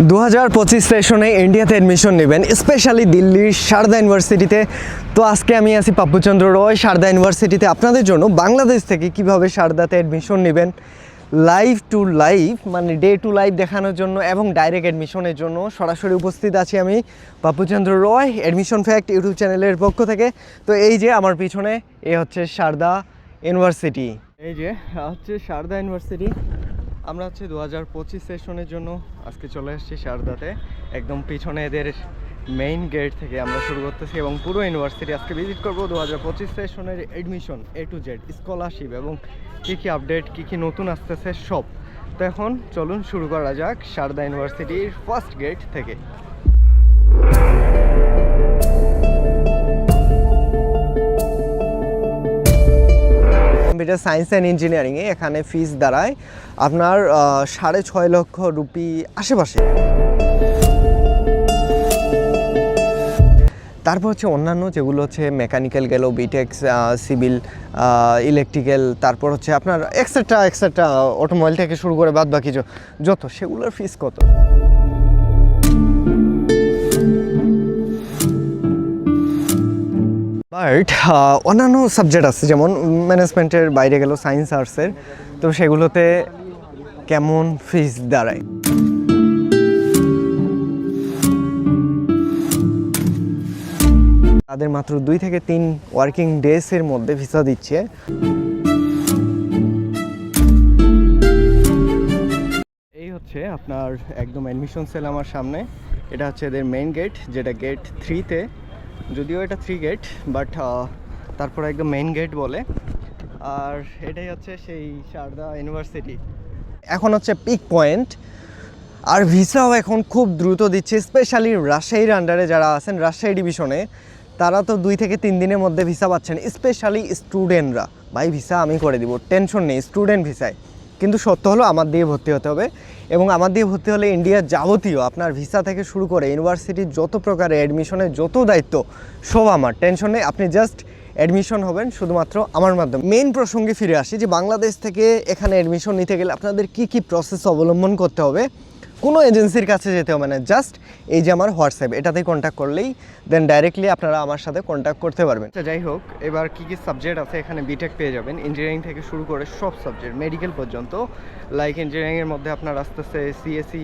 দু হাজার পঁচিশ সেশনে ইন্ডিয়াতে অ্যাডমিশন নেবেন স্পেশালি দিল্লির সারদা ইউনিভার্সিটিতে তো। আজকে আমি আছি পাপ্পুচন্দ্র রয়, সারদা ইউনিভার্সিটিতে আপনাদের জন্য বাংলাদেশ থেকে কীভাবে সারদাতে অ্যাডমিশন নেবেন লাইভ টু লাইভ মানে ডে টু লাইভ দেখানোর জন্য এবং ডাইরেক্ট অ্যাডমিশনের জন্য সরাসরি উপস্থিত আছি আমি Pappuchandra Roy admission fact YouTube চ্যানেলের পক্ষ থেকে। তো এই যে আমার পিছনে, এ হচ্ছে সারদা ইউনিভার্সিটি এই যে, হচ্ছে সারদা ইউনিভার্সিটি আমরা হচ্ছে দু হাজার পঁচিশ সেশনের জন্য আজকে চলে এসেছি সারদাতে। একদম পিছনে এদের মেইন গেট থেকে আমরা শুরু করতেছি এবং পুরো ইউনিভার্সিটি আজকে ভিজিট করব। দু হাজার পঁচিশ সেশনের admission A to Z scholarship এবং কী কী আপডেট কী কী নতুন আসতেছে, সব। তো এখন চলুন শুরু করা যাক সারদা ইউনিভার্সিটির ফার্স্ট গেট থেকে। কম্পিউটার সায়েন্স অ্যান্ড ইঞ্জিনিয়ারিংয়ে এখানে ফিস দাঁড়ায় আপনার সাড়ে ছয় লক্ষ রুপি আশেপাশে। তারপর হচ্ছে অন্যান্য যেগুলো হচ্ছে মেকানিক্যাল গেল বিটেক্স সিভিল ইলেকট্রিক্যাল তারপর হচ্ছে আপনার এক্সেট্রা এক্সেট্রা অটোমোবাইল থেকে শুরু করে বাদ বাকি যত, সেগুলোর ফিস কত? বাট অন্যান্য সাবজেক্ট আছে, যেমন ম্যানেজমেন্টের বাইরে গেল সায়েন্স আর্টসের তো সেগুলোতে কেমন ফিস দাঁড়ায়? তাদের মাত্র দুই থেকে তিন ওয়ার্কিং ডেজের মধ্যে ভিসা দিচ্ছে। এই হচ্ছে আপনার একদম অ্যাডমিশন সেল আমার সামনে। এটা হচ্ছে এদের মেইন গেট যেটা গেট থ্রিতে যদিও এটা থ্রি গেট বাট তারপর একদম মেইন গেট বলে। আর এটাই হচ্ছে সেই সারদা ইউনিভার্সিটি এখন হচ্ছে পিক পয়েন্ট আর ভিসাও এখন খুব দ্রুত দিচ্ছে স্পেশালি রাজশাহীর আন্ডারে যারা আছেন, রাজশাহী ডিভিশনে তারা তো দুই থেকে তিন দিনের মধ্যে ভিসা পাচ্ছেন স্পেশালি স্টুডেন্টরা ভাই, ভিসা আমি করে দিব টেনশন নেই স্টুডেন্ট ভিসায়। কিন্তু সত্য হলো আমার দিয়ে ভর্তি হতে হবে এবং আমার দিয়ে ভর্তি হলে ইন্ডিয়ার যাবতীয় আপনার ভিসা থেকে শুরু করে ইউনিভার্সিটির যত প্রকারের অ্যাডমিশনের যত দায়িত্ব, সব আমার। টেনশন নেই, আপনি জাস্ট অ্যাডমিশন হবেন শুধুমাত্র আমার মাধ্যমে। মেন প্রসঙ্গে ফিরে আসি যে বাংলাদেশ থেকে এখানে অ্যাডমিশন নিতে গেলে আপনাদের কি কি প্রসেস অবলম্বন করতে হবে? কোনো এজেন্সির কাছে যেতে হবে জাস্ট এই যে আমার হোয়াটসঅ্যাপ এটাতে কন্ট্যাক্ট করলেই দেন ডাইরেক্টলি আপনারা আমার সাথে কন্ট্যাক্ট করতে পারবেন। আচ্ছা যাই হোক, এবার কী কী সাবজেক্ট আছে এখানে বিটেক পেয়ে যাবেন। ইঞ্জিনিয়ারিং থেকে শুরু করে সব সাবজেক্ট মেডিকেল পর্যন্ত। লাইক ইঞ্জিনিয়ারিংয়ের মধ্যে আপনার আসতেছে সিএসসি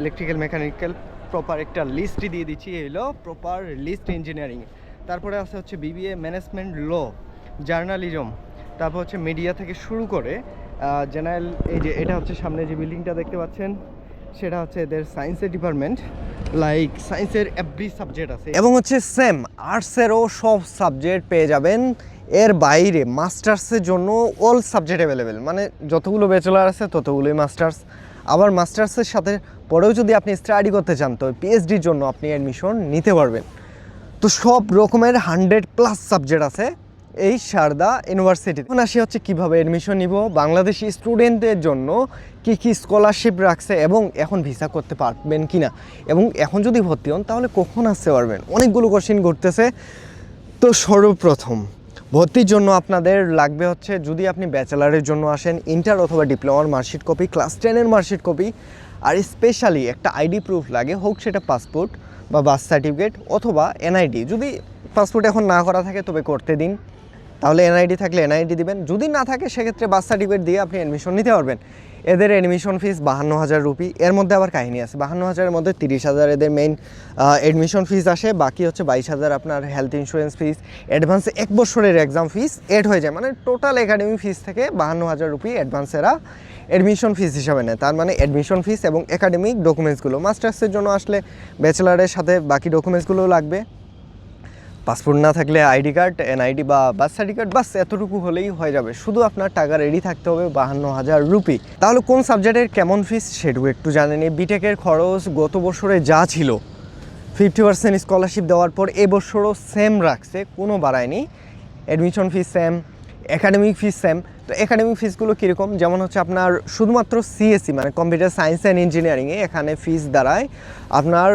ইলেকট্রিক্যাল মেকানিক্যাল প্রপার একটা লিস্টই দিয়ে দিচ্ছি হলো প্রপার লিস্ট ইঞ্জিনিয়ারিং তারপরে আছে হচ্ছে বিবিএ ম্যানেজমেন্ট ল জার্নালিজম তারপর হচ্ছে মিডিয়া থেকে শুরু করে জেনারেল এই যে এটা হচ্ছে সামনে যে বিল্ডিংটা দেখতে পাচ্ছেন সেটা হচ্ছে এদের সায়েন্সের ডিপার্টমেন্ট লাইক সায়েন্সের এভরি সাবজেক্ট আছে। এবং হচ্ছে সেম আর্টসেরও সব সাবজেক্ট পেয়ে যাবেন। এর বাইরে মাস্টার্সের জন্য অল সাবজেক্ট অ্যাভেলেবেল মানে যতগুলো ব্যাচেলার আছে ততগুলোই মাস্টার্স আবার মাস্টার্সের সাথে পরেও যদি আপনি স্টাডি করতে চান, তো পিএইচডির জন্য আপনি অ্যাডমিশন নিতে পারবেন। তো সব রকমের হান্ড্রেড প্লাস সাবজেক্ট আছে। এই সারদা ইউনিভার্সিটি এখন আসি হচ্ছে কীভাবে অ্যাডমিশন নিব, বাংলাদেশি স্টুডেন্টদের জন্য কি কি স্কলারশিপ রাখছে এবং এখন ভিসা করতে পারবেন কি না এবং এখন যদি ভর্তি হন, তাহলে কখন আসতে পারবেন? অনেকগুলো কোশ্চেন ঘুরতেছে। তো সর্বপ্রথম, ভর্তির জন্য আপনাদের লাগবে হচ্ছে যদি আপনি ব্যাচেলারের জন্য আসেন ইন্টার অথবা ডিপ্লোমার মার্কশিট কপি ক্লাস টেনের মার্কশিট কপি আর স্পেশালি একটা আইডি প্রুফ লাগে, হোক সেটা পাসপোর্ট বা বার্থ সার্টিফিকেট অথবা এনআইডি যদি পাসপোর্ট এখন না করা থাকে, তবে করতে দিন। তাহলে এনআইডি থাকলে এনআইডি দিবেন। যদি না থাকে, সেক্ষেত্রে বার্থ সার্টিফিকেট দিয়ে আপনি অ্যাডমিশন নিতে পারবেন। এদের অ্যাডমিশন ফিস বাহান্ন হাজার রুপি। এর মধ্যে আবার কাহিনী আছে। বাহান্ন হাজারের মধ্যে তিরিশ হাজার এদের মেইন অ্যাডমিশন ফিস আসে। বাকি হচ্ছে বাইশ হাজার আপনার হেলথ ইন্স্যুরেন্স ফিস অ্যাডভান্সে এক বছরের এক্সাম ফিস এড হয়ে যায়। মানে টোটাল একাডেমি ফিস থেকে বাহান্ন হাজার রুপি অ্যাডভান্সেরা অ্যাডমিশন ফিস হিসাবে নেয়। তার মানে অ্যাডমিশন ফিস এবং একাডেমিক ডকুমেন্টসগুলো মাস্টার্সের জন্য আসলে ব্যাচেলারের সাথে বাকি ডকুমেন্টসগুলোও লাগবে। পাসপোর্ট না থাকলে আইডি কার্ড, এনআইডি বা বার্থ সার্টিফিকেট বাস এতটুকু হলেই হয়ে যাবে। শুধু আপনার টাকা রেডি থাকতে হবে বাহান্ন হাজার রুপি। তাহলে কোন সাবজেক্টের কেমন ফিস সেটুকু একটু জানে নি বিটেকের খরচ গত বছরে যা ছিল ফিফটি পার্সেন্ট স্কলারশিপ দেওয়ার পর এবছরও সেম রাখছে, কোনো বাড়ায়নি admission fees same academic fees same তো একাডেমিক ফিসগুলো কীরকম? যেমন হচ্ছে আপনার শুধুমাত্র সিএসসি মানে কম্পিউটার সায়েন্স অ্যান্ড ইঞ্জিনিয়ারিংয়ে এখানে ফিস দাঁড়ায় আপনার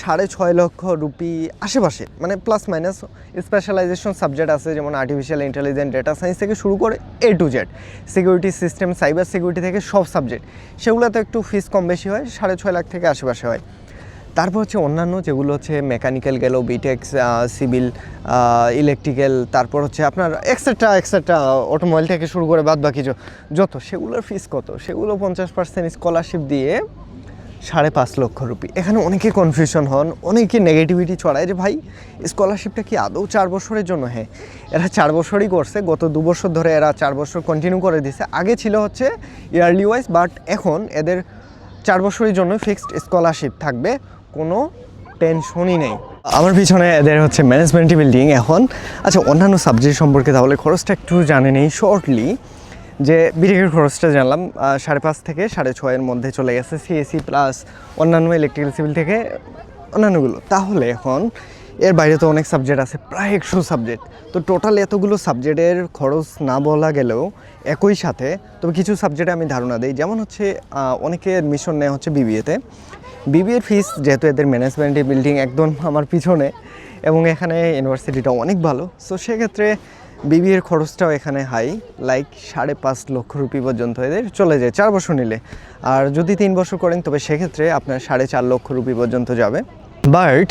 সাড়ে ছয় লক্ষ রুপি আশেপাশে। মানে প্লাস মাইনাস স্পেশালাইজেশন সাবজেক্ট আছে, যেমন আর্টিফিশিয়াল ইন্টেলিজেন্স ডেটা সায়েন্স থেকে শুরু করে A to Z security system cyber security থেকে সব সাবজেক্ট সেগুলোতে একটু ফিস কম বেশি হয়, সাড়ে ছয় লাখ থেকে আশেপাশে হয়। তারপর হচ্ছে অন্যান্য যেগুলো হচ্ছে মেকানিক্যাল গেল বিটেক্স সিভিল ইলেকট্রিক্যাল তারপর হচ্ছে আপনার এক্সেট্রা এক্সেট্রা অটোমোবাইল থেকে শুরু করে বাদ বাকি যত, সেগুলোর ফিস কত? সেগুলো পঞ্চাশ পার্সেন্ট স্কলারশিপ দিয়ে সাড়ে পাঁচ লক্ষ রুপি। এখানে অনেকে কনফিউশন হন, অনেকে নেগেটিভিটি ছড়ায় যে, ভাই স্কলারশিপটা কি আদৌ চার বছরের জন্য? হ্যাঁ এরা চার বছরই করছে, গত দু বছর ধরে এরা চার বছর কন্টিনিউ করে দিছে। আগে ছিল হচ্ছে ইয়ারলি ওয়াইজ বাট এখন এদের চার বছরের জন্য ফিক্সড স্কলারশিপ থাকবে। কোনো টেনশনই নেই। আমার পিছনে এদের হচ্ছে ম্যানেজমেন্ট বিল্ডিং এখন। আচ্ছা অন্যান্য সাবজেক্ট সম্পর্কে তাহলে খরচটা একটু জানে নেই শর্টলি যে বিটেকের খরচটা জানলাম সাড়ে পাঁচ থেকে সাড়ে ছয়ের মধ্যে চলে গেছে সিএসি প্লাস অন্যান্য ইলেকট্রিক্যাল সিভিল থেকে অন্যান্যগুলো। তাহলে এখন এর বাইরে তো অনেক সাবজেক্ট আছে, প্রায় একশো সাবজেক্ট তো টোটাল এতগুলো সাবজেক্টের খরচ না বলা গেলেও একই সাথে তবে কিছু সাবজেক্টে আমি ধারণা দিই। যেমন হচ্ছে অনেকে অ্যাডমিশন নেয় হচ্ছে বিবিএতে বিবিএর ফিস যেহেতু এদের ম্যানেজমেন্ট বিল্ডিং একদম আমার পিছনে এবং এখানে ইউনিভার্সিটিটা অনেক ভালো। সো সেক্ষেত্রে বিবিএর খরচটাও এখানে হাই লাইক সাড়ে পাঁচ লক্ষ রুপি পর্যন্ত এদের চলে যায়, চার বছর নিলে। আর যদি তিন বছর করেন, তবে সেক্ষেত্রে আপনার সাড়ে চার লক্ষ রুপি পর্যন্ত যাবে। বাট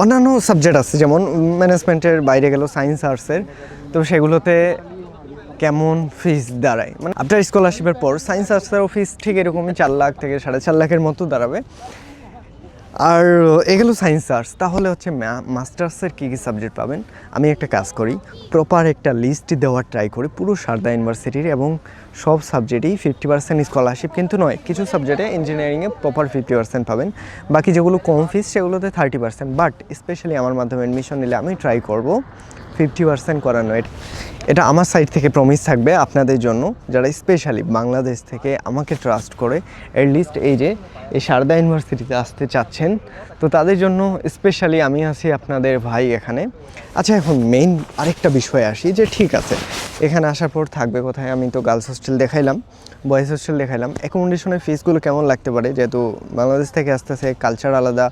অন্যান্য সাবজেক্ট আছে, যেমন ম্যানেজমেন্টের বাইরে গেল সায়েন্স আর্টসের তো সেগুলোতে কেমন ফিস দাঁড়ায়? মানে আপনার স্কলারশিপের পর সায়েন্স আর্টসেরও ফিস ঠিক এরকমই চার লাখ থেকে সাড়ে চার লাখের মতো দাঁড়াবে। আর এগুলো সায়েন্স আর্টস তাহলে হচ্ছে মাস্টার্সের কী কী সাবজেক্ট পাবেন? আমি একটা কাজ করি প্রপার একটা লিস্ট দেওয়ার ট্রাই করি, পুরো সারদা ইউনিভার্সিটির এবং সব সাবজেক্টেই ফিফটি পার্সেন্ট স্কলারশিপ কিন্তু নয়, কিছু সাবজেক্টে ইঞ্জিনিয়ারিংয়ে প্রপার ফিফটি পার্সেন্ট পাবেন। বাকি যেগুলো কম ফিস সেগুলোতে থার্টি পার্সেন্ট বাট স্পেশালি আমার মাধ্যমে অ্যাডমিশন নিলে আমি ট্রাই করব। ফিফটি পার্সেন্ট করানো। এটা এটা আমার সাইড থেকে প্রমিস থাকবে আপনাদের জন্য, যারা স্পেশালি বাংলাদেশ থেকে আমাকে ট্রাস্ট করে লিস্ট এই যে, এই সারদা ইউনিভার্সিটিতে আসতে চাচ্ছেন, তো তাদের জন্য স্পেশালি আমি আছি আপনাদের ভাই এখানে। আচ্ছা এখন মেইন আরেকটা বিষয়ে আসি যে ঠিক আছে, এখানে আসার পর থাকবে কোথায় আমি তো গার্লস হোস্টেল দেখাইলাম। বয়েজ হোস্টেল দেখাইলাম। অ্যাকোমোডেশনের ফিসগুলো কেমন লাগতে পারে? যেহেতু বাংলাদেশ থেকে আসতেছে কালচার আলাদা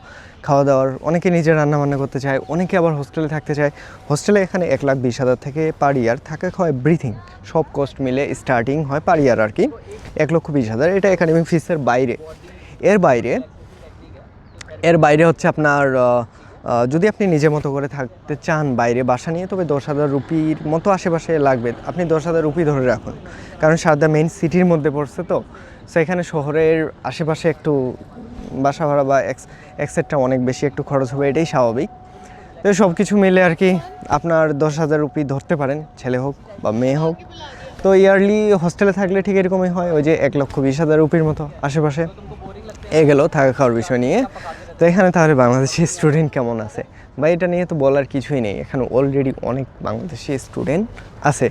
খাওয়া দাওয়ার অনেকে নিজে রান্না বান্না করতে চায়, অনেকে আবার হোস্টেলে থাকতে চায়। হোস্টেলে এখানে এক লাখ বিশ হাজার থেকে পার ইয়ার থাকা হয় ব্রিথিং সব কস্ট মিলে স্টার্টিং হয় পার ইয়ার আর কি এক লক্ষ বিশ হাজার। এটা একাডেমিক ফিসের বাইরে। এর বাইরে এর বাইরে হচ্ছে আপনার যদি আপনি নিজের মতো করে থাকতে চান বাইরে বাসা নিয়ে, তবে দশ হাজার রুপির মতো আশেপাশে লাগবে। আপনি দশ হাজার রুপি ধরে রাখুন। কারণ সারদা মেইন সিটির মধ্যে পড়ছে তো সো এখানে শহরের আশেপাশে একটু বাসা ভাড়া বা এক্স এক্সেটটা অনেক বেশি একটু খরচ হবে, এটাই স্বাভাবিক। তো সব কিছু মিলে আর কি আপনার দশ হাজার রুপি ধরতে পারেন, ছেলে হোক বা মেয়ে হোক। তো ইয়ারলি হোস্টেলে থাকলে ঠিক এরকমই হয়, ওই যে এক লক্ষ বিশ হাজার রুপির মতো আশেপাশে। এ গেল থাকা খাওয়ার বিষয় নিয়ে। তো এখানে তাহলে বাংলাদেশি স্টুডেন্ট কেমন আছে? বা এটা নিয়ে তো বলার কিছুই নেই। এখানে অলরেডি অনেক বাংলাদেশি স্টুডেন্ট আছে।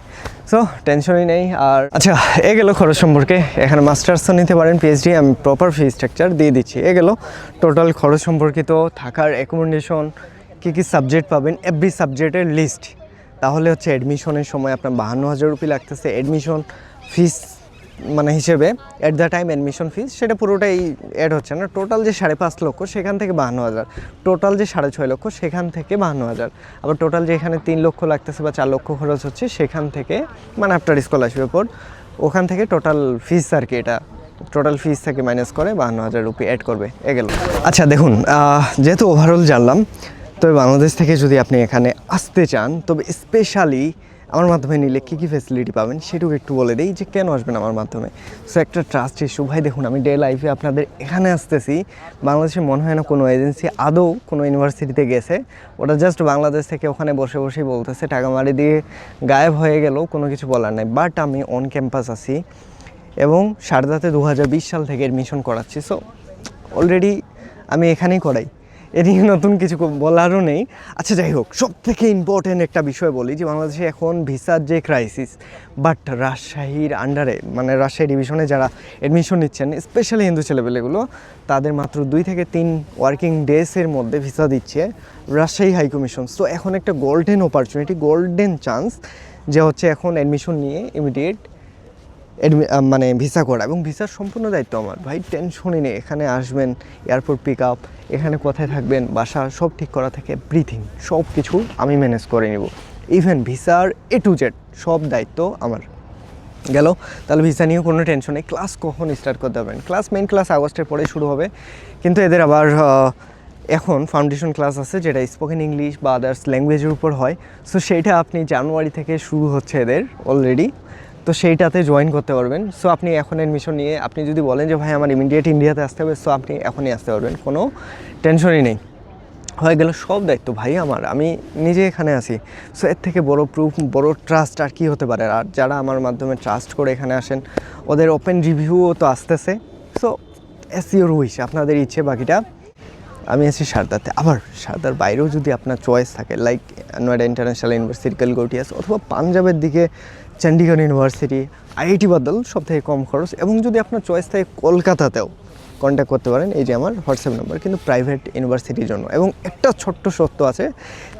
সো টেনশনই নেই। আর আচ্ছা এ গেল খরচ সম্পর্কে। এখানে মাস্টার্সও নিতে পারেন পিএইচডি আমি প্রপার ফি স্ট্রাকচার দিয়ে দিচ্ছি। এ গেল। টোটাল খরচ সম্পর্কিত থাকার অ্যাকোমোডেশন কী কী সাবজেক্ট পাবেন এভরি সাবজেক্টের লিস্ট তাহলে হচ্ছে অ্যাডমিশনের সময় আপনার বাহান্ন হাজার রুপি লাগতেছে। অ্যাডমিশন ফিস মানে হিসেবে at the time admission fees সেটা পুরোটাই অ্যাড হচ্ছে না। টোটাল যে সাড়ে পাঁচ লক্ষ, সেখান থেকে বাহান্ন হাজার। টোটাল যে সাড়ে ছয় লক্ষ, সেখান থেকে বাহান্ন হাজার। আবার টোটাল যে এখানে তিন লক্ষ লাগতেছে বা চার লক্ষ খরচ হচ্ছে, সেখান থেকে মানে আফটার স্কলারশিপের পর, ওখান থেকে টোটাল ফিস আর কি এটা। টোটাল ফিস থেকে মাইনাস করে বাহান্ন হাজার রুপি অ্যাড করবে, এ গেল। আচ্ছা দেখুন যেহেতু ওভারঅল জানলাম, তবে বাংলাদেশ থেকে যদি আপনি এখানে আসতে চান, তবে স্পেশালি আমার মাধ্যমে নিলে কী কী ফেসিলিটি পাবেন সেটুকু একটু বলে দিই যে কেন আসবেন আমার মাধ্যমে। সো একটা ট্রাস্ট ইস্যু ভাই দেখুন, আমি ডে লাইফে আপনাদের এখানে আসতেছি, বাংলাদেশে মনে হয় না কোনো এজেন্সি আদৌ কোনো ইউনিভার্সিটিতে গেছে। ওটা জাস্ট বাংলাদেশ থেকে ওখানে বসে বসেই বলতেছে টাকা মারি দিয়ে গায়েব হয়ে গেলেও কোনো কিছু বলার নাই। বাট আমি অন ক্যাম্পাস আছি এবং সারদাতে দু সাল থেকে এডমিশন করাচ্ছি। সো অলরেডি আমি এখানেই করাই। এ নিয়ে নতুন কিছু বলারও নেই। আচ্ছা যাই হোক সব থেকে ইম্পর্টেন্ট একটা বিষয় বলি যে, বাংলাদেশে এখন ভিসার যে ক্রাইসিস বাট রাজশাহীর আন্ডারে মানে রাজশাহী ডিভিশনে যারা এডমিশন নিচ্ছেন স্পেশালি হিন্দু ছেলেপেলেগুলো, তাদের মাত্র দুই থেকে তিন ওয়ার্কিং ডেসের মধ্যে ভিসা দিচ্ছে রাজশাহী হাই কমিশন সো এখন একটা গোল্ডেন অপরচুনিটি গোল্ডেন চান্স যে হচ্ছে এখন অ্যাডমিশন নিয়ে ইমিডিয়েট মানে ভিসা করা। এবং ভিসার সম্পূর্ণ দায়িত্ব আমার। ভাই টেনশনই নেই। এখানে আসবেন এয়ারপোর্ট পিক আপ এখানে কোথায় থাকবেন, বাসা, সব ঠিক করা থেকে ব্রিথিং সব কিছু আমি ম্যানেজ করে নিব। ইভেন ভিসার এ টু জেড সব দায়িত্ব আমার। গেল? তাহলে ভিসা নিয়েও কোনো টেনশন নেই। ক্লাস কখন স্টার্ট করতে পারবেন? ক্লাস মেন ক্লাস আগস্টের পরে শুরু হবে। কিন্তু এদের আবার এখন ফাউন্ডেশন ক্লাস আছে, যেটা স্পোকেন ইংলিশ বা আদার্স ল্যাঙ্গুয়েজের উপর হয়। সো সেইটা আপনি জানুয়ারি থেকে শুরু হচ্ছে এদের অলরেডি তো সেইটাতে জয়েন করতে পারবেন। সো আপনি এখন অ্যাডমিশন নিয়ে, আপনি যদি বলেন যে, ভাই, আমার ইমিডিয়েট ইন্ডিয়াতে আসতে হবে সো আপনি এখনই আসতে পারবেন। কোনো টেনশনই নেই। হয়ে গেল সব দায়িত্ব ভাই আমার। আমি নিজে এখানে আছি। সো এর থেকে বড় প্রুফ বড় ট্রাস্ট আর কি হতে পারে? আর যারা আমার মাধ্যমে ট্রাস্ট করে এখানে আসেন, ওদের ওপেন রিভিউও তো আসতেছে। সো এস ইউর উইশ আপনাদের ইচ্ছে বাকিটা। আমি আছি সারদাতে। আবার সারদার বাইরেও যদি আপনার চয়েস থাকে like Noida international university Galgotias অথবা পাঞ্জাবের দিকে চণ্ডীগড় ইউনিভার্সিটি আইআইটি বাদল, সব থেকে কম খরচ। এবং যদি আপনার চয়েস থাকে কলকাতাতেও কন্ট্যাক্ট করতে পারেন, এই যে আমার হোয়াটসঅ্যাপ নাম্বার কিন্তু প্রাইভেট ইউনিভার্সিটির জন্য। এবং একটা ছোট্ট সত্য আছে,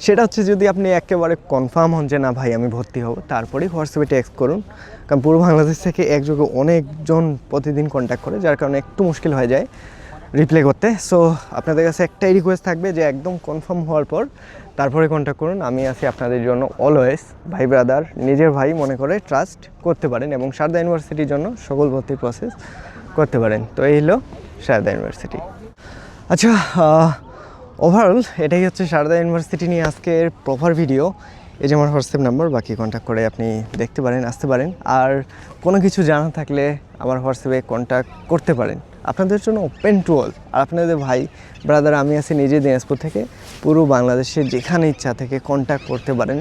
সেটা হচ্ছে যদি আপনি একেবারে কনফার্ম হন যে না ভাই, আমি ভর্তি হব, তারপরেই হোয়াটসঅ্যাপে টেক্সট করুন। কারণ পুরো বাংলাদেশ থেকে একযোগে অনেকজন প্রতিদিন কন্ট্যাক্ট করে, যার কারণে একটু মুশকিল হয়ে যায়। রিপ্লাই করতে। সো আপনাদের কাছে একটাই রিকোয়েস্ট থাকবে যে একদম কনফার্ম হওয়ার পর তারপরে কন্ট্যাক্ট করুন। আমি আছি আপনাদের জন্য অলওয়েজ ভাই ব্রাদার নিজের ভাই মনে করে ট্রাস্ট করতে পারেন এবং সারদা ইউনিভার্সিটির জন্য সকল ভর্তির প্রসেস করতে পারেন। তো এই হলো সারদা ইউনিভার্সিটি আচ্ছা ওভারঅল এটাই হচ্ছে সারদা ইউনিভার্সিটি নিয়ে আজকের প্রপার ভিডিও এই যে আমার হোয়াটসঅ্যাপ নাম্বার বাকি কন্ট্যাক্ট করে আপনি দেখতে পারেন, আসতে পারেন। আর কোনো কিছু জানা থাকলে আমার হোয়াটসঅ্যাপে কন্ট্যাক্ট করতে পারেন। আপনাদের জন্য ওপেন টু অল আর আপনাদের ভাই ব্রাদার আমি আছি নিজে দিনাজপুর থেকে। পুরো বাংলাদেশের যেখানে ইচ্ছা থেকে কন্ট্যাক্ট করতে পারেন।